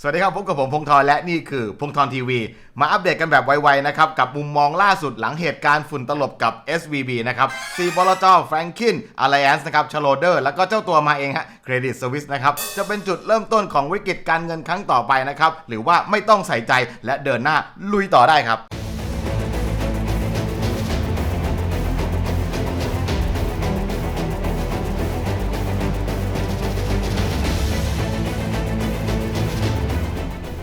สวัสดีครับพบกับผมพงทรและนี่คือพงทรทีวี มาอัปเดตกันแบบไวๆนะครับ กับมุมมองล่าสุดหลังเหตุการณ์ฝุ่นตลบกับ SVB นะครับซีบอลจอแฟรงคินอ l ไลแอนส์นะครับชโลเดอร์ แล้วก็เจ้าตัวมาเองฮะเครดิตสวิสนะครับ จะเป็นจุดเริ่มต้นของวิกฤตการเงินครั้งต่อไปนะครับ หรือว่าไม่ต้องใส่ใจและเดินหน้าลุยต่อได้ครับ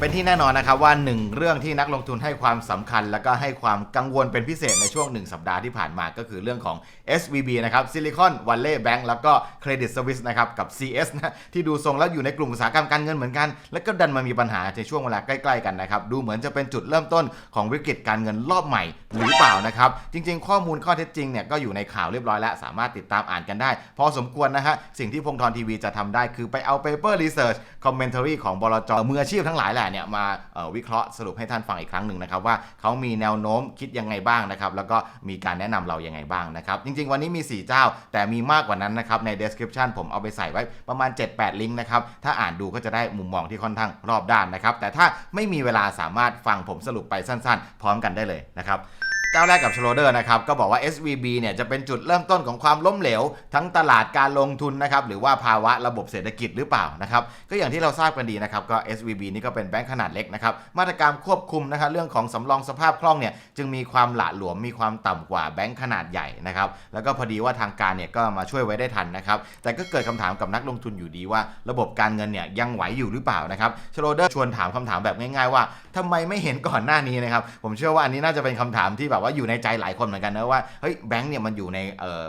เป็นที่แน่นอนนะครับว่าหนึ่งเรื่องที่นักลงทุนให้ความสำคัญ แล้วก็ให้ความกังวลเป็นพิเศษในช่วง 1 สัปดาห์ที่ผ่านมาก็คือเรื่องของ SVB นะครับ Silicon Valley Bank แล้วก็ Credit Suisse นะครับกับ CS นะที่ดูทรงแล้วอยู่ในกลุ่มอุตสาหกรรมการเงินเหมือนกัน แล้วก็ดันมามีปัญหาในช่วงเวลาใกล้ๆกันนะครับดูเหมือนจะเป็นจุดเริ่มต้นของวิกฤตการเงินรอบใหม่หรือเปล่านะครับจริง ๆ ข้อมูลข้อเท็จจริงเนี่ยก็อยู่ในข่าวเรียบร้อยแล้วสามารถติดตามอ่านกันได้ พอสมควรนะฮะสิ่งที่พงธรทีวีจะทำได้คือไปเอา paper research commentary ของบลจมืออาชีพทั้งหลายแหละเนี่ยมาวิเคราะห์สรุปให้ท่านฟังอีกครั้งหนึ่งนะครับว่าเขามีแนวโน้มคิดยังไงบ้างนะครับแล้วก็มีการแนะนำเรายังไงบ้างนะครับจริง ๆ วันนี้มี 4 เจ้า แต่มีมากกว่านั้นนะครับใน description ผมเอาไปใส่ไว้ประมาณ 7-8 ลิงก์นะครับถ้าอ่านดูก็จะได้มุมมองที่ค่อนข้างรอบด้านนะครับแต่ถ้าไม่มีเวลาสามารถฟังผมสรุปไปสั้น ๆ พร้อมกันได้เลยนะครับ เจ้าแรกกับชโลเดอร์นะครับก็บอกว่า SVB เนี่ยจะเป็นจุดเริ่มต้นของความล้มเหลว ทั้งตลาดการลงทุนนะครับหรือว่าภาวะระบบเศรษฐกิจหรือเปล่านะครับก็อย่างที่เราทราบกันดีนะครับก็ SVB นี่ก็เป็นแบงค์ขนาดเล็กนะครับมาตรการควบคุมนะครับเรื่องของสำรองสภาพคล่องเนี่ยจึงมีความหละหลวมมีความต่ำกว่าแบงค์ขนาดใหญ่นะครับแล้วก็พอดีว่าทางการเนี่ยก็มาช่วยไว้ได้ทันนะครับแต่ก็เกิดคำถามกับนักลงทุนอยู่ดีว่า ระบบการเงินเนี่ยยังไหวอยู่หรือเปล่านะครับชโลเดอร์ชวนถามคำถามแบบง่ายๆว่าทำไมไม่เห็นก่อนหน้านี้นะครับผมเชื่อว่าอันนี้น่าจะเป็นคำถามที่แบบว่าอยู่ในใจหลายคนเหมือนกันนะว่าเฮ้ยแบงค์เนี่ยมันอยู่ใน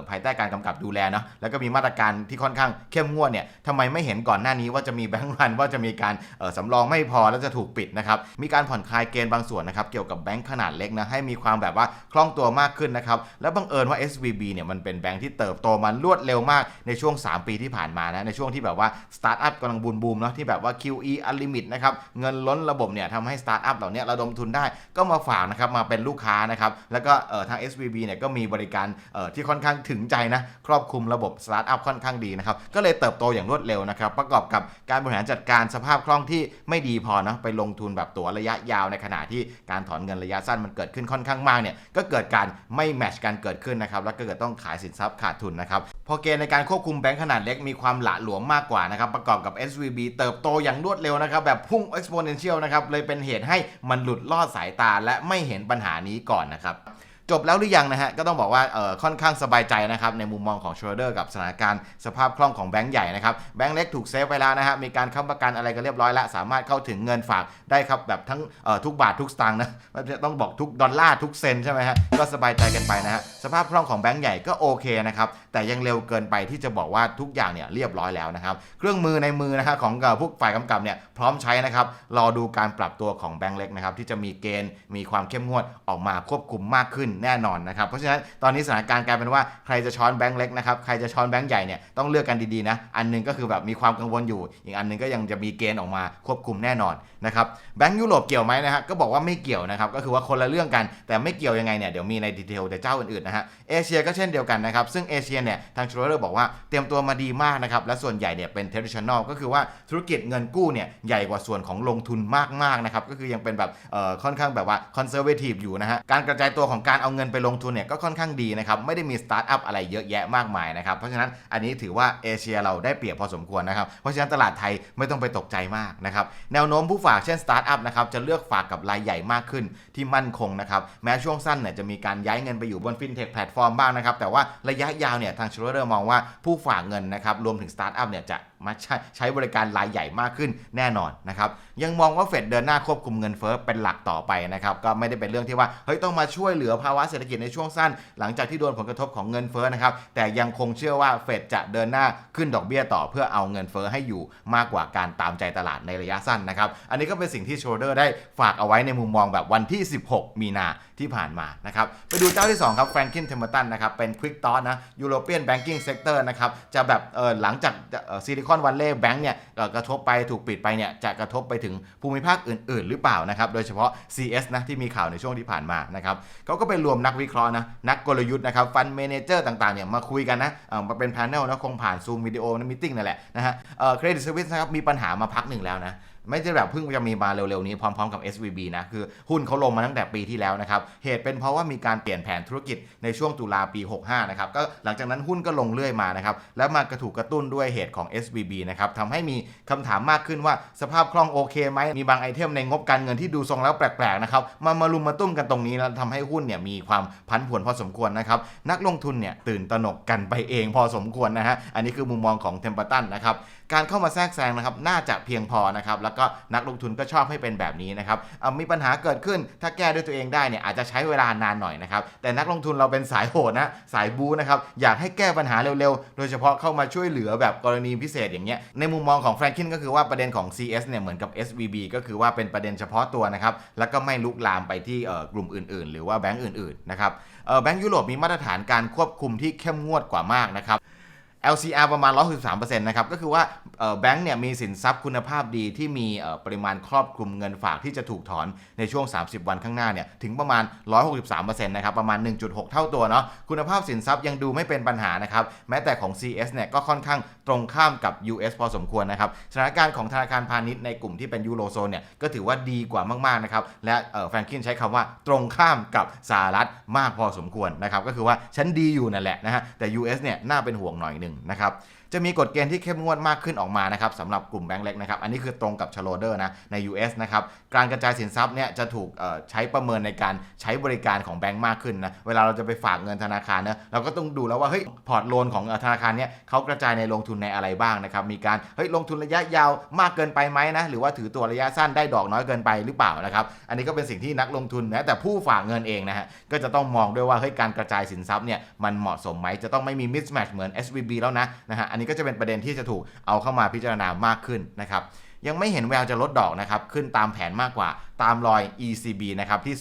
ภายใต้การกำกับดูแลเนาะแล้วก็มีมาตรการที่ค่อนข้างเข้มงวดเนี่ยทำไมไม่เห็นก่อนหน้านี้ว่าจะมีแบงค์รันว่าจะมีการสำรองไม่พอแล้วจะถูกปิดนะครับมีการผ่อนคลายเกณฑ์บางส่วนนะครับเกี่ยวกับแบงค์ขนาดเล็กนะให้มีความแบบว่าคล่องตัวมากขึ้นนะครับแล้วบังเอิญว่า SVB เนี่ยมันเป็นแบงค์ที่เติบโตมันรวดเร็วมากในช่วง 3 ปีที่ผ่านมานะในช่วงที่แบบว่าสตาร์ทอัพกำลังบูมบูมเนาะที่แบบว่า QE unlimit นะครับเงินล้นระบบเนี่ยทำให้สตาร์ทอัพเหล่านี้ระดมทุนได้ก็มาฝากนะครับมาเป็นลูกค้านะครับแล้วก็ทาง SVB เนี่ยก็มีบริการที่ค่อนข้างถึงใจนะ ครอบคลุมระบบสตาร์ทอัพค่อนข้างดีนะครับ ก็เลยเติบโตอย่างรวดเร็วนะครับ ประกอบกับการบริหารจัดการสภาพคล่องที่ไม่ดีพอนะไปลงทุนแบบตัวระยะยาวในขณะที่การถอนเงินระยะสั้นมันเกิดขึ้นค่อนข้างมากเนี่ยก็เกิดการไม่แมชกันเกิดขึ้นนะครับแล้วก็เกิดต้องขายสินทรัพย์ขาดทุนนะครับ พอเกณฑ์ในการควบคุมแบงค์ขนาดเล็กมีความหละหลวมมากกว่านะครับประกอบกับ SVB เติบโตอย่างรวดเร็วนะครับแบบพุ่ง exponential นะครับเลยเป็นเหตุให้มันหลุดลอดสายตาและไม่เห็นปัญหานี้ก่อนนะครับ จบแล้วหรือยังนะฮะ ก็ต้องบอกว่าเออค่อนข้างสบายใจนะครับ ในมุมมองของช h เดอร์กับสถานการณ์สภาพคล่องของแบงก์ใหญ่นะครับ แบงก์เล็กถูกเซฟไปแล้วนะฮะ มีการค้ำประกันอะไรกันเรียบร้อยแล้ว สามารถเข้าถึงเงินฝากได้ครับ แบบทั้งเอ่อทุกบาททุกสตางค์นะไม่ต้องบอกทุกดอลลาร์ทุกเซนใช่ไหมฮะ ก็สบายใจกันไปนะฮะ สภาพคล่องของแบงก์ใหญ่ก็โอเคนะครับ แต่ยังเร็วเกินไปที่จะบอกว่าทุกอย่างเนี่ยเรียบร้อยแล้วนะครับ เครื่องมือในมือนะฮะของพวกฝ่ายกำกับเนี่ยพร้อมใช้นะครับ รอดูการปรับตัวของแบงก์เล็กนะครับที่จะมีเกณฑ์มีความเข้มงวดออกมาควบคุมมากขึ้นแน่นอนนะครับ เพราะฉะนั้นตอนนี้สถานการณ์กลายเป็นว่าใครจะช้อนแบงก์เล็กนะครับใครจะช้อนแบงก์ใหญ่เนี่ยต้องเลือกกันดีๆนะอันหนึงก็คือแบบมีความกังวลอยู่ อีกอันหนึงก็ยังจะมีเกณฑ์ออกมาควบคุมแน่นอนนะครับแบงก์ยุโรปเกี่ยวไหมนะฮะก็บอกว่าไม่เกี่ยวนะครับก็คือว่าคนละเรื่องกัน แต่ไม่เกี่ยวยังไงเนี่ยเดี๋ยวมีในดีเทลแต่เจ้าอื่นๆนะฮะเอเชียก็เช่นเดียวกันนะครับซึ่งเอเชียเนี่ยทางชโรเลอร์บอกว่าเตรียมตัวมาดีมากนะครับและส่วนใหญ่เนี่ยเป็น traditional ก็คือว่าธุรกิจเงินกู้เนี่ยใหญ่กว่าส่วนของลงทุนมากๆนะครับก็คือยังเป็นแบบค่อนข้างแบบว่า conservative อยู่นะฮะการกระจายตัวของการเอาเงินไปลงทุนเนี่ยก็ค่อนข้างดีนะครับไม่ได้มีสตาร์ทอัพอะไรเยอะแยะมากมายนะครับเพราะฉะนั้นอันนี้ถือว่าเอเชียเราได้เปรียบพอสมควรนะครับเพราะฉะนั้นตลาดไทยไม่ต้องไปตกใจมากนะครับแนวโน้มผู้ฝากเช่นสตาร์ทอัพนะครับจะเลือกฝากกับรายใหญ่มากขึ้นที่มั่นคงนะครับแม้ช่วงสั้นเนี่ยจะมีการย้ายเงินไปอยู่บนฟินเทคแพลตฟอร์มบ้างนะครับแต่ว่าระยะยาวเนี่ยทางชโรเดอร์มองว่าผู้ฝากเงินนะครับรวมถึงสตาร์ทอัพเนี่ยจะมาใช้ใช้บริการรายใหญ่มากขึ้นแน่นอนนะครับยังมองว่าเฟดเดินหน้าควบคุมเงินเฟ้อเป็นหลักต่อไปนะครับก็ไม่ได้เป็นเรื่องที่ว่าเฮ้ยต้องมาช่วยเหลือภาวะเศรษฐกิจในช่วงสั้น หลังจากที่โดนผลกระทบของเงินเฟ้อนะครับแต่ยังคงเชื่อว่าเฟดจะเดินหน้าขึ้นดอกเบี้ยต่อเพื่อเอาเงินเฟ้อให้อยู่มากกว่าการตามใจตลาดในระยะสั้นนะครับอันนี้ก็เป็นสิ่งที่โชเดอร์ได้ฝากเอาไว้ในมุมมองแบบวันที่ 16 มีนา ที่ผ่านมานะครับไปดูเจ้าที่ 2 ครับแฟรงกินเทมเ r อร์ตันนะครับเป็นควิกตอ t นะยูโรเปียนแบงกิ้งเซกเตอร์นะครับจะแบบเออหลังจากซิลิคอนวัลเลย์แบงก์เนี่ยกระทบไปถูกปิดไปเนี่ยจะกระทบไปถึงภูมิภาคอื่น ๆ หรือเปล่านะครับโดยเฉพาะ CS นะที่มีข่าวในช่วงที่ผ่านมานะครับเขาก็ไปรวมนักวิเคราะห์นะนักกลยุทธ์นะครับฟันเมนเจอร์ต่างๆเนี่ยมาคุยกันนะเออมาเป็นแพนเนลนะคงผ่านซูมวิดีโอนะมิ팅นั่นแหละนะฮะเออเครดิตสวิสนะครับมีปัญหามาพักหนึ่งแล้วนะ ไม่ใช่แบบเพิ่งจะมีมาเร็วๆนี้พร้อมๆกับ SVB นะ คือหุ้นเขาลงมาตั้งแต่ปีที่แล้วนะครับ เหตุเป็นเพราะว่ามีการเปลี่ยนแผนธุรกิจในช่วงตุลาปี 65 นะครับ ก็หลังจากนั้นหุ้นก็ลงเรื่อยมานะครับ แล้วมากระถูกกระตุ้นด้วยเหตุของ SVB นะครับทำให้มีคำถามมากขึ้นว่าสภาพคล่องโอเคไหม มีบางไอเทมในงบการเงินที่ดูทรงแล้วแปลกๆนะครับ มามารุมมาตุ้มกันตรงนี้แล้วทำให้หุ้นเนี่ยมีความพันผวนพอสมควรนะครับ นักลงทุนเนี่ยตื่นตระหนกกันไปเองพอสมควรนะฮะ อันนี้คือมุมมองของเทมเปอร์ตันนะครับ การเข้ามาแทรกแซงนะครับน่าจะเพียงพอนะครับแล้วก็นักลงทุนก็ชอบให้เป็นแบบนี้นะครับเอ่อมีปัญหาเกิดขึ้นถ้าแก้ด้วยตัวเองได้เนี่ยอาจจะใช้เวลานานหน่อยนะครับแต่นักลงทุนเราเป็นสายโหดนะสายบูนะครับอยากให้แก้ปัญหาเร็วๆ โดยเฉพาะเข้ามาช่วยเหลือแบบกรณีพิเศษอย่างเงี้ยในมุมมองของแฟรงคินก็คือว่าประเด็นของ CS เนี่ยเหมือนกับ SVB ก็คือว่าเป็นประเด็นเฉพาะตัวนะครับแล้วก็ไม่ลุกลามไปที่กลุ่มอื่น ๆ หรือว่าแบงก์อื่นๆนะครับแบงก์ยุโรปมีมาตรฐานการควบคุมที่เข้มงวดกว่ามากนะครับ LCR ประมาณ 163%นะครับ ก็คือว่าแบงก์เนี่ยมีสินทรัพย์คุณภาพดีที่มีปริมาณครอบคลุมเงินฝากที่จะถูกถอนในช่วง 30 วันข้างหน้าเนี่ยถึงประมาณ 163%นะครับ ประมาณ 1.6 เท่าตัวเนาะ คุณภาพสินทรัพย์ยังดูไม่เป็นปัญหานะครับ แม้แต่ของ CS เนี่ยก็ค่อนข้างตรงข้ามกับ US พอสมควรนะครับ สถานการณ์ของธนาคารพาณิชย์ในกลุ่มที่เป็นยูโรโซนเนี่ยก็ถือว่าดีกว่ามากๆนะครับ และแฟรงคินใช้คำว่าตรงข้ามกับสหรัฐมากพอสมควรนะครับ ก็คือว่าฉันดีอยู่นั่นแหละนะฮะ แต่ US เนี่ยน่าเป็นห่วงหน่อยหนึ่งนะครับ จะมีกฎเกณฑ์ที่เข้มงวดมากขึ้นออกมานะครับสำหรับกลุ่มแบงก์เล็กนะครับ อันนี้คือตรงกับชโลเดอร์นะใน US นะครับ การกระจายสินทรัพย์เนี่ยจะถูกใช้ประเมินในการใช้บริการของแบงก์มากขึ้นนะ เวลาเราจะไปฝากเงินธนาคารนะเราก็ต้องดูแล้วว่าเฮ้ยพอร์ตโลนของธนาคารเนี่ยเขากระจายในลงทุนในอะไรบ้างนะครับ มีการเฮ้ยลงทุนระยะยาวมากเกินไปไหมนะ หรือว่าถือตัวระยะสั้นได้ดอกน้อยเกินไปหรือเปล่านะครับ อันนี้ก็เป็นสิ่งที่นักลงทุนนะแต่ผู้ฝากเงินเองนะฮะก็จะต้องมองด้วยว่าเฮ้ยการกระจายสินทรัพย์เนี่ยมันเหมาะสมไหมจะต้องไม่มี mismatch เหมือน SVB แล้วนะนะฮะนนี้ก็จะเป็นประเด็นที่จะถูกเอาเข้ามาพิจารณามากขึ้นนะครับยังไม่เห็นแววจะลดดอกนะครับขึ้นตามแผนมากกว่า ตามรอย ECB นะครับที่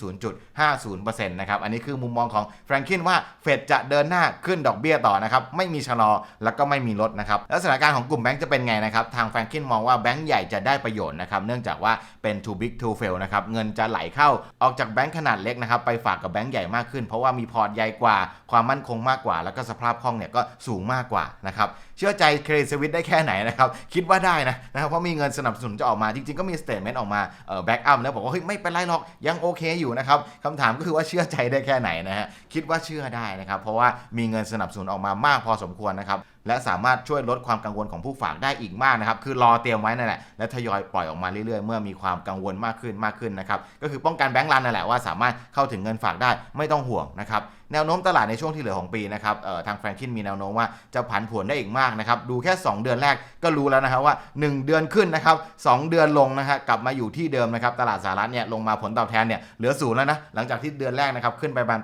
0.50%นะครับ อันนี้คือมุมมองของแฟรงคินว่าเฟดจะเดินหน้าขึ้นดอกเบี้ยต่อนะครับ ไม่มีชะลอแล้วก็ไม่มีลดนะครับ แล้วสถานการณ์ของกลุ่มแบงก์จะเป็นไงนะครับ ทางแฟรงคินมองว่าแบงก์ใหญ่จะได้ประโยชน์นะครับ เนื่องจากว่าเป็น too big to fail นะครับ เงินจะไหลเข้าออกจากแบงก์ขนาดเล็กนะครับ ไปฝากกับแบงก์ใหญ่มากขึ้น เพราะว่ามีพอร์ตใหญ่กว่า ความมั่นคงมากกว่า แล้วก็สภาพคล่องเนี่ยก็สูงมากกว่านะครับ เชื่อใจเครดิตสวิตได้แค่ไหนนะครับ คิดว่าได้นะนะครับ เพราะมีเงินสนับสนุนจะออกมา จริงๆก็มีสเตทเมนต์ออกมาเอ่อแบ็กอัพแล้วบอกว่าเฮ้ยไม่เป็นไรหรอกยังโอเคอยู่นะครับคำถามก็คือว่าเชื่อใจได้แค่ไหนนะฮะคิดว่าเชื่อได้นะครับเพราะว่ามีเงินสนับสนุนออกมามากพอสมควรนะครับ และสามารถช่วยลดความกังวลของผู้ฝากได้อีกมากนะครับ คือรอเตรียมไว้นั่นแหละ และทยอยปล่อยออกมาเรื่อยๆ เมื่อมีความกังวลมากขึ้นมากขึ้นนะครับ ก็คือป้องกันแบงก์รันนั่นแหละว่าสามารถเข้าถึงเงินฝากได้ไม่ต้องห่วงนะครับ แนวโน้มตลาดในช่วงที่เหลือของปีนะครับทางแฟรงคินมีแนวโน้มว่าจะผันผวนได้อีกมากนะครับ ดูแค่ 2 เดือนแรกก็รู้แล้วนะครับว่า 1 เดือนขึ้นนะครับ2เดือนลงนะครับกลับมาอยู่ที่เดิมนะครับ ตลาดสหรัฐเนี่ยลงมาผลตอบแทนเนี่ยเหลือศูนย์แล้วนะ หลังจากที่เดือนแรกนะครับขึ้นไปประมาณ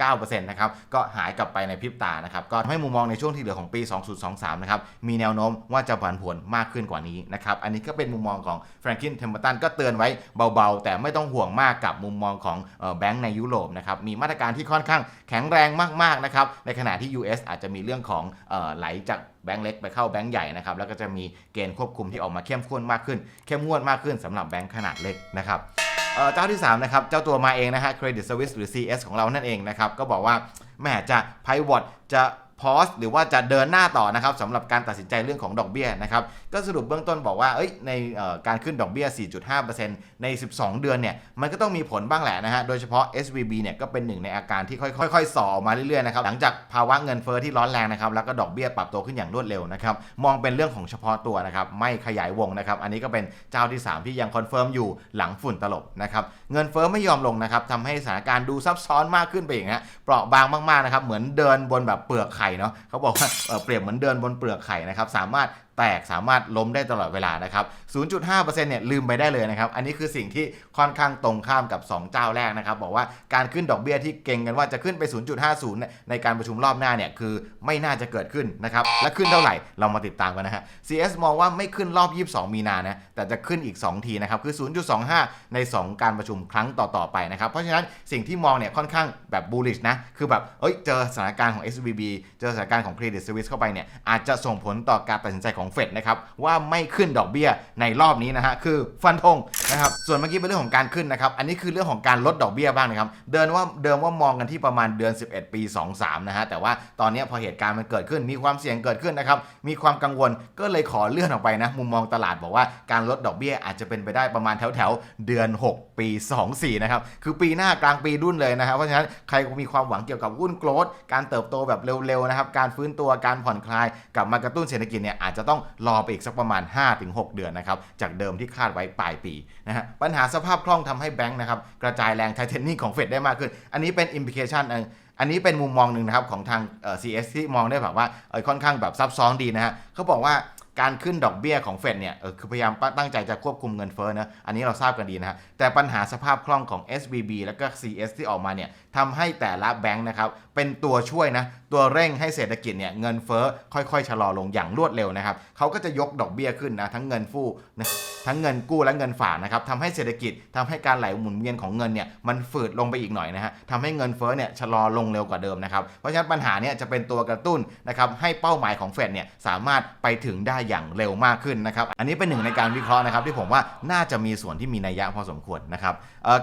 8-9%นะครับ ก็หายกลับไปในพริบตานะครับ ก็ให้มุมมองในช่วงที่เหลือของปี2023 นะครับ มีแนวโน้มว่าจะผันผวนมากขึ้นกว่านี้นะครับ อันนี้ก็เป็นมุมมองของแฟรงคินเทมเปอร์ตันก็เตือนไว้เบาๆ แต่ไม่ต้องห่วงมากกับมุมมองของแบงก์ในยุโรปนะครับ มีมาตรการที่ค่อนข้างแข็งแรงมากๆนะครับ ในขณะที่ US อาจจะมีเรื่องของออไหลจากแบงก์เล็กไปเข้าแบงก์ใหญ่นะครับ แล้วก็จะมีเกณฑ์ควบคุมที่ออกมาเข้มข้นมากขึ้น เข้มงวดมากขึ้นสำหรับแบงก์ขนาดเล็กนะครับเจ้าที่ 3 นะครับ เจ้าตัวมาเองนะฮะ Credit Suisse หรือ CS ของเรานั่นเองนะครับ ก็บอกว่าแหมจะ pivot จะ pause หรือว่าจะเดินหน้าต่อนะครับสำหรับการตัดสินใจเรื่องของดอกเบี้ยนะครับก็สรุปเบื้องต้นบอกว่าเอ้ยในการขึ้นดอกเบี้ย 4.5%ใน 12 เดือนเนี่ยมันก็ต้องมีผลบ้างแหละนะฮะโดยเฉพาะ SVB เนี่ยก็เป็นหนึ่งในอาการที่ค่อยๆค่อยๆสออกมาเรื่อยๆนะครับหลังจากภาวะเงินเฟ้อที่ร้อนแรงนะครับแล้วก็ดอกเบี้ยปรับตัวขึ้นอย่างรวดเร็วนะครับมองเป็นเรื่องของเฉพาะตัวนะครับไม่ขยายวงนะครับอันนี้ก็เป็นเจ้าที่ 3 ที่ยังคอนเฟิร์มอยู่หลังฝุ่นตลบนะครับเงินเฟ้อไม่ยอมลงนะครับทำให้สถานการณ์ดูซับซ้อนมากขึ้นไปอีกฮะเปราะบางมากๆนะครับเหมือนเดินบนแบบเปลือกไข่เนาะเขาบอกว่าเอ่อเปรียบเหมือนเดินบนเปลือกไข่นะครับสามารถ แตกสามารถล้มได้ตลอดเวลานะครับ 0.5%เนี่ยลืมไปได้เลยนะครับ อันนี้คือสิ่งที่ค่อนข้างตรงข้ามกับ 2 เจ้าแรกนะครับ บอกว่าการขึ้นดอกเบี้ยที่เก่งกันว่าจะขึ้นไป 0.50 ในการประชุมรอบหน้าเนี่ยคือไม่น่าจะเกิดขึ้นนะครับ และขึ้นเท่าไหร่เรามาติดตามกันนะฮะ CS มองว่าไม่ขึ้นรอบ 22 มีนานะ แต่จะขึ้นอีก 2 ทีนะครับ คือ 0.25 ใน 2 การประชุมครั้งต่อๆไปนะครับ เพราะฉะนั้นสิ่งที่มองเนี่ยค่อนข้างแบบ bullish นะ คือแบบ เอ้ย เจอสถานการณ์ของ SVB เจอสถานการณ์ของ Credit Suisse เข้าไปเนี่ยอาจจะส่งผลต่อการตัดสินใจของของเฟดนะครับว่าไม่ขึ้นดอกเบี้ยในรอบนี้นะฮะคือฟันธงนะครับส่วนเมื่อกี้เป็นเรื่องของการขึ้นนะครับอันนี้คือเรื่องของการลดดอกเบี้ยบ้างนะครับเดินว่าเดิมว่ามองกันที่ประมาณเดือน 11 ปี 23นะฮะแต่ว่าตอนนี้พอเหตุการณ์มันเกิดขึ้นมีความเสี่ยงเกิดขึ้นนะครับมีความกังวลก็เลยขอเลื่อนออกไปนะมุมมองตลาดบอกว่าการลดดอกเบี้ยอาจจะเป็นไปได้ประมาณแถวแถวเดือน 6 ปี 24นะครับคือปีหน้ากลางปีรุ่นเลยนะครับเพราะฉะนั้นใครมีความหวังเกี่ยวกับหุ้นโกลดการเติบโตแบบเร็วๆนะครับการฟื้นตัวการผ่อนคลายกลับมากระตุ้นเศรษฐกิจเนี่ยอาจจะต้องรอไปอีกสักประมาณ 5-6 เดือนนะครับ จากเดิมที่คาดไว้ปลายปีนะฮะ ปัญหาสภาพคล่องทำให้แบงค์นะครับกระจายแรงไทเทนนิ่งของเฟดได้มากขึ้น อันนี้เป็นอิมพิเคชันอันนี้เป็นมุมมองหนึ่งนะครับของทางเอ่อ CS ที่มองได้แบบว่าค่อนข้างแบบซับซ้อนดีนะฮะเขาบอกว่า การขึ้นดอกเบี้ยของเฟดเนี่ยเออคือพยายามตั้งใจจะควบคุมเงินเฟ้อนะอันนี้เราทราบกันดีนะฮะแต่ปัญหาสภาพคล่องของ SVB แล้วก็ CS ที่ออกมาเนี่ยทำให้แต่ละแบงค์นะครับเป็นตัวช่วยนะตัวเร่งให้เศรษฐกิจเนี่ยเงินเฟ้อค่อยๆชะลอลงอย่างรวดเร็วนะครับเขาก็จะยกดอกเบี้ยขึ้นนะทั้งเงินฟู่นะทั้งเงินกู้และเงินฝากนะครับทำให้เศรษฐกิจทำให้การไหลหมุนเวียนของเงินเนี่ยมันฝืดลงไปอีกหน่อยนะฮะทำให้เงินเฟ้อเนี่ยชะลอลงเร็วกว่าเดิมนะครับเพราะฉะนั้นปัญหาเนี่ยจะเป็นตัวกระตุ้นนะครับให้เป้าหมายของเฟดเนี่ยสามารถไปถึงได้อย่างเร็วมากขึ้นนะครับ อันนี้เป็นหนึ่งในการวิเคราะห์นะครับที่ผมว่าน่าจะมีส่วนที่มีนัยยะพอสมควรนะครับ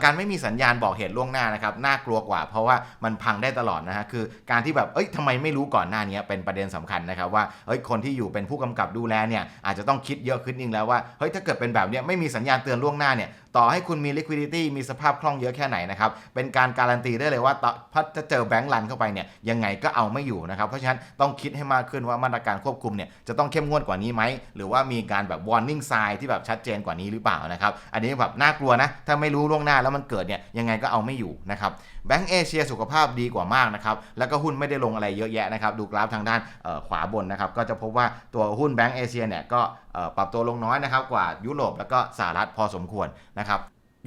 การไม่มีสัญญาณบอกเหตุล่วงหน้านะครับน่ากลัวกว่า เพราะว่ามันพังได้ตลอดนะฮะคือการที่แบบเอ้ยทำไมไม่รู้ก่อนหน้านี้เป็นประเด็นสำคัญนะครับว่าเอ้ยคนที่อยู่เป็นผู้กำกับดูแลเนี่ยอาจจะต้องคิดเยอะขึ้นอีกแล้วว่าเฮ้ยถ้าเกิดเป็นแบบเนี้ยไม่มีสัญญาณเตือนล่วงหน้าเนี่ย ต่อให้คุณมี liquidity มีสภาพคล่องเยอะแค่ไหนนะครับ เป็นการการันตีได้เลยว่าต่อจะเจอแบงก์รันเข้าไปเนี่ยยังไงก็เอาไม่อยู่นะครับ เพราะฉะนั้นต้องคิดให้มากขึ้นว่ามาตรการควบคุมเนี่ยจะต้องเข้มงวดกว่านี้ไหม หรือว่ามีการแบบ warning sign ที่แบบชัดเจนกว่านี้หรือเปล่านะครับ อันนี้แบบน่ากลัวนะ ถ้าไม่รู้ล่วงหน้าแล้วมันเกิดเนี่ยยังไงก็เอาไม่อยู่นะครับแบงก์เอเชียสุขภาพดีกว่ามากนะครับ แล้วก็หุ้นไม่ได้ลงอะไรเยอะแยะนะครับ ดูกราฟทางด้านขวาบนนะครับ ก็จะพบว่าตัวหุ้นแบงก์เอเชียเนี่ยก็ปรับตัวลงน้อยนะครับกว่ายุโรปแล้วก็สหรัฐพอสมควรนะครับ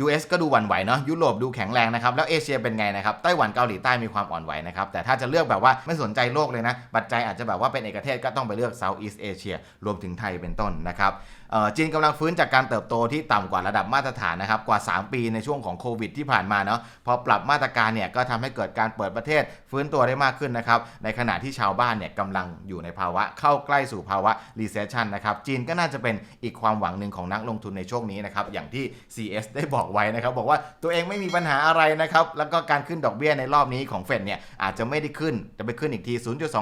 US ก็ดูหวั่นไหวเนาะยุโรปดูแข็งแรงนะครับแล้วเอเชียเป็นไงนะครับไต้หวันเกาหลีใต้มีความอ่อนไหวนะครับแต่ถ้าจะเลือกแบบว่าไม่สนใจโลกเลยนะปัจจัยอาจจะแบบว่าเป็นเอกเทศก็ต้องไปเลือก Southeast Asia รวมถึงไทยเป็นต้นนะครับจีนกำลังฟื้นจากการเติบโตที่ต่ำกว่าระดับมาตรฐานนะครับกว่า 3 ปีในช่วงของโควิดที่ผ่านมาเนาะพอปรับมาตรการเนี่ยก็ทำให้เกิดการเปิดประเทศฟื้นตัวได้มากขึ้นนะครับในขณะที่ชาวบ้านเนี่ยกำลังอยู่ในภาวะเข้าใกล้สู่ภาวะ recession นะครับจีนก็น่าจะเป็นอีกความหวังหนึ่งของนักลงทุนในช่วงนี้นะครับอย่างที่ CS ได้บอกไว้นะครับบอกว่าตัวเองไม่มีปัญหาอะไรนะครับแล้วก็การขึ้นดอกเบี้ยในรอบนี้ของเฟดเนี่ยอาจจะไม่ได้ขึ้นจะไปขึ้นอีกที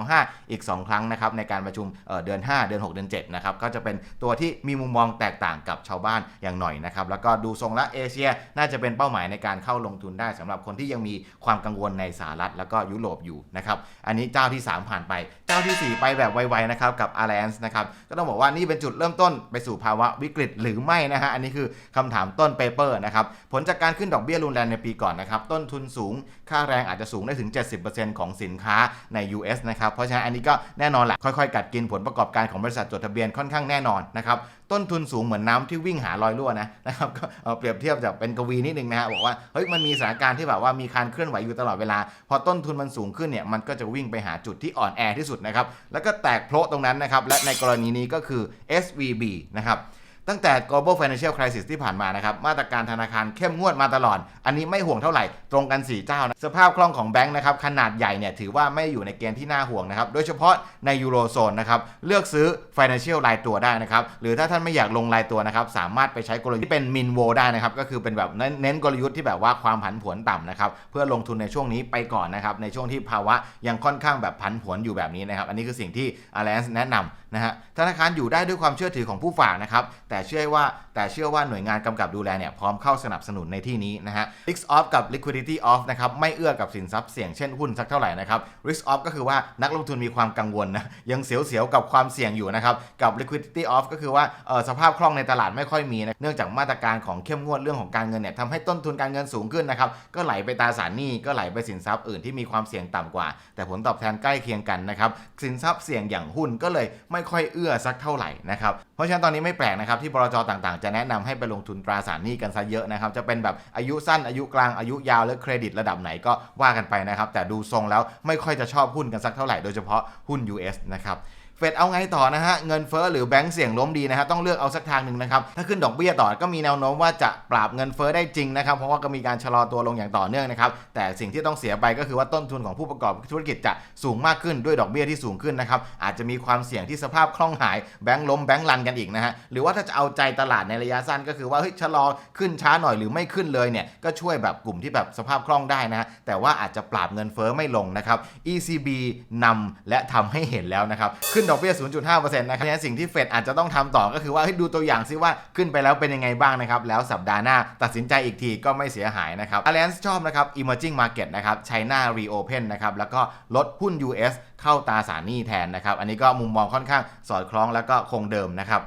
0.25 อีก 2 ครั้งนะครับในการประชุมเเดือน 5 เดือน 6 เดือน7นะครับก็จะเป็นตัวที่มีมุมมองแตกต่างกับชาวบ้านอย่างหน่อยนะครับแล้วก็ดูทรงละเอเชียน่าจะเป็นเป้าหมายในการเข้าลงทุนได้สำหรับคนที่ยังมีความกังวลในสหรัฐแล้วก็ยุโรปอยู่นะครับอันนี้เจ้าที่ 3 ผ่านไป เจ้าทีสี่ 4 ไปแบบไวๆนะครับกับ Alliance นะครับก็ต้องบอกว่านี่เป็นจุดเริ่มต้นไปสู่ภาวะวิกฤตหรือไม่นะฮะอันนี้คือคำถามต้นเปเปอร์นะครับผลจากการขึ้นดอกเบี้ยรุนแรงในปีก่อนนะครับต้นทุนสูงค่าแรงอาจจะสูงได้ถึง 70%ของสินค้าใน US นะครับเพราะฉะนั้นอันนี้ก็แน่นอนแหละค่อยๆ กัดกินผลประกอบการของบริษัทจดทะเบียนค่อนข้างแน่นอนนะครับต้นทุนสูงเหมือนน้ำที่วิ่งหารอยรั่วนะนะครับก็เปรียบเทียบจากเป็นกวีนิดนึงนะฮะบอกว่าเฮ้ยมันมีสถานการณ์ที่แบบว่ามีการเคลื่อนไหวอยู่ตลอดเวลา พอต้นทุนมันสูงขึ้นเนี่ยมันก็จะวิ่งไปหาจุดที่อ่อนแอที่สุดนะครับแล้วก็แตกโพละตรงนั้นนะครับและในกรณีนี้ก็คือ SVB นะครับ ตั้งแต่ global financial crisis ที่ผ่านมานะครับ มาตรการธนาคารเข้มงวดมาตลอด อันนี้ไม่ห่วงเท่าไหร่ ตรงกัน 4 เจ้านะสภาพคล่องของแบงค์นะครับ ขนาดใหญ่เนี่ยถือว่าไม่อยู่ในเกณฑ์ที่น่าห่วงนะครับ โดยเฉพาะในยูโรโซนนะครับ เลือกซื้อ financial รายตัวได้นะครับ หรือถ้าท่านไม่อยากลงรายตัวนะครับ สามารถไปใช้กลยุทธ์ที่เป็น min w o ได้นะครับ ก็คือเป็นแบบเน้นเน้นกลยุทธ์ที่แบบว่าความผันผวนต่ำนะครับ เพื่อลงทุนในช่วงนี้ไปก่อนนะครับ ในช่วงที่ภาวะยังค่อนข้างแบบผันผวนอยู่แบบนี้นะครับ อันนี้คือสิ่งที่ Alliance แนะนำนะฮะ ธนาคารอยู่ได้ด้วยความเชื่อถือของผู้ฝากนะครับแต่เชื่อว่าแต่เชื่อว่าหน่วยงานกำกับดูแลเนี่ยพร้อมเข้าสนับสนุนในที่นี้นะฮะ risk off กับ liquidity off นะครับไม่เอื้อกับสินทรัพย์เสี่ยงเช่นหุ้นสักเท่าไหร่นะครับ risk off ก็คือว่านักลงทุนมีความกังวลนะยังเสียวๆกับความเสี่ยงอยู่นะครับกับ liquidity off ก็คือว่าสภาพคล่องในตลาดไม่ค่อยมีนะเนื่องจากมาตรการของเข้มงวดเรื่องของการเงินเนี่ยทำให้ต้นทุนการเงินสูงขึ้นนะครับก็ไหลไปตราสารหนี้ก็ไหลไปสินทรัพย์อื่นที่มีความเสี่ยงต่ำกว่า แต่ผลตอบแทนใกล้เคียงกันนะครับสินทรัพย์เสี่ยงอย่างหุ้นก็เลยไม่ค่อยเอื้อสักเท่าไหร่นะครับเพราะฉะนั้นตอนนี้ไม่แปลกนะครับที่บลจต่างๆ จะแนะนำให้ไปลงทุนตราสารหนี้กันซะเยอะนะครับ จะเป็นแบบอายุสั้นอายุกลางอายุยาวหรือเครดิตระดับไหนก็ว่ากันไปนะครับ แต่ดูทรงแล้วไม่ค่อยจะชอบหุ้นกันสักเท่าไหร่โดยเฉพาะหุ้น US นะครับ เฟดเอาไงต่อนะฮะ เงินเฟ้อหรือแบงก์เสี่ยงล้มดีนะฮะ ต้องเลือกเอาสักทางหนึ่งนะครับ ถ้าขึ้นดอกเบี้ยต่อก็มีแนวโน้มว่าจะปราบเงินเฟ้อได้จริงนะครับ เพราะว่าก็มีการชะลอตัวลงอย่างต่อเนื่องนะครับ แต่สิ่งที่ต้องเสียไปก็คือว่าต้นทุนของผู้ประกอบธุรกิจจะสูงมากขึ้นด้วยดอกเบี้ยที่สูงขึ้นนะครับ อาจจะมีความเสี่ยงที่สภาพคล่องหายแบงก์ล้มแบงก์รันกันอีกนะฮะ หรือว่าถ้าจะเอาใจตลาดในระยะสั้นก็คือว่าเฮ้ยชะลอขึ้นช้าหน่อยหรือไม่ขึ้นเลยเนี่ยก็ช่วยแบบกลุ่มที่แบบสภาพคล่องได้นะฮะแต่ว่าอาจจะปราบเงินเฟ้อไม่ลงนะครับ ECB นำและทำให้เห็นแล้วนะครับขึ้นดอกเบี้ย 0.5%นะครับฉะนั้นสิ่งที่เฟดอาจจะต้องทำต่อก็คือว่าให้ดูตัวอย่างซิว่าขึ้นไปแล้วเป็นยังไงบ้างนะครับ แล้วสัปดาห์หน้าตัดสินใจอีกทีก็ไม่เสียหายนะครับ Allianz ชอบนะครับ Emerging Market นะครับ China Reopen นะครับแล้วก็ลดหุ้น US เข้าตาสารหนี้แทนนะครับ อันนี้ก็มุมมองค่อนข้างสอดคล้องแล้วก็คงเดิมนะครับ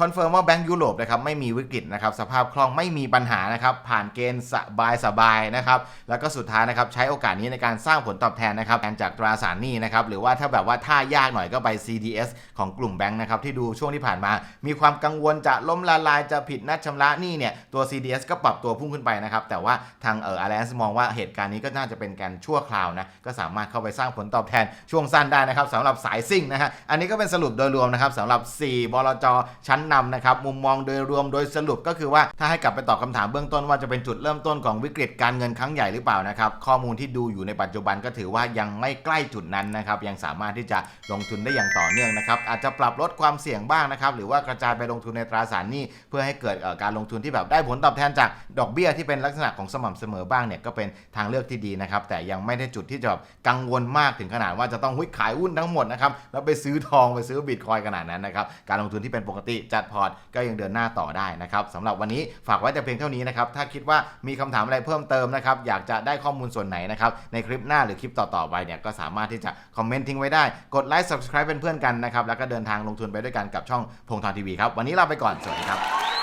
คอนเฟิร์มว่าแบงก์ยุโรปนะครับไม่มีวิกฤตนะครับสภาพคล่องไม่มีปัญหานะครับผ่านเกณฑ์สบายสบายๆนะครับแล้วก็สุดท้ายนะครับใช้โอกาสนี้ในการสร้างผลตอบแทนนะครับแทนจากตราสารหนี้นะครับหรือว่าถ้าแบบว่าท่ายากหน่อยก็ไป CDS ของกลุ่มแบงค์นะครับที่ดูช่วงที่ผ่านมา มีความกังวลจะล้มละลายจะผิดนัดชำระหนี้เนี่ยตัว CDS ก็ปรับตัวพุ่งขึ้นไปนะครับแต่ว่าทางเอ่อ Allianz มองว่าเหตุการณ์นี้ก็น่าจะเป็นการชั่วคราวนะก็สามารถเข้าไปสร้างผลตอบแทนช่วงสั้นได้นะครับสำหรับสายซิ่งนะฮะอันนี้ก็เป็นสรุปโดยรวมนะครับสำหรับ 4 บลจชั้นนำนะครับมุมมองโดยรวมโดยสรุปก็คือว่าถ้าให้กลับไปตอบคำถามเบื้องต้นว่าจะเป็นจุดเริ่มต้นของวิกฤตการเงินครั้งใหญ่หรือเปล่านะครับข้อมูลที่ดูอยู่ในปัจจุบันก็ถือว่ายังไม่ใกล้จุดนั้นนะครับยังสามารถที่จะลงทุนได้อย่างต่อเนื่องนะครับอาจจะปรับลดความเสี่ยงบ้างนะครับหรือว่ากระจายไปลงทุนในตราสารหนี้เพื่อให้เกิดการลงทุนที่แบบได้ผลตอบแทนจากดอกเบี้ยที่เป็นลักษณะของสม่ำเสมอบ้างเนี่ยก็เป็นทางเลือกที่ดีนะครับแต่ยังไม่ได้จุดที่จะแบบกังวลมากถึงขนาดว่าจะต้องหุ้ยขายหุ้นทั้งหมดนะครับแล้วไปซื้อทองไปซื้อบิตคอยขนาดนั้นนะครับการลงทุนที่เป็นปกติจัดพอร์ตก็ยังเดินหน้าต่อได้นะครับสำหรับวันนี้ฝากไว้แต่เพียงเท่านี้นะครับถ้าคิดว่ามีคำถามอะไรเพิ่มเติมนะครับอยากจะได้ข้อมูลส่วนไหนนะครับในคลิปหน้าหรือคลิปต่อๆไปเนี่ยก็สามารถที่จะคอมเมนต์ทิ้งไว้ได้กดไลค์ subscribe เป็นเพื่อนกันนะครับแล้วก็เดินทางลงทุนไปด้วยกันกับช่องพงทองทีวีครับวันนี้ลาไปก่อนสวัสดีครับ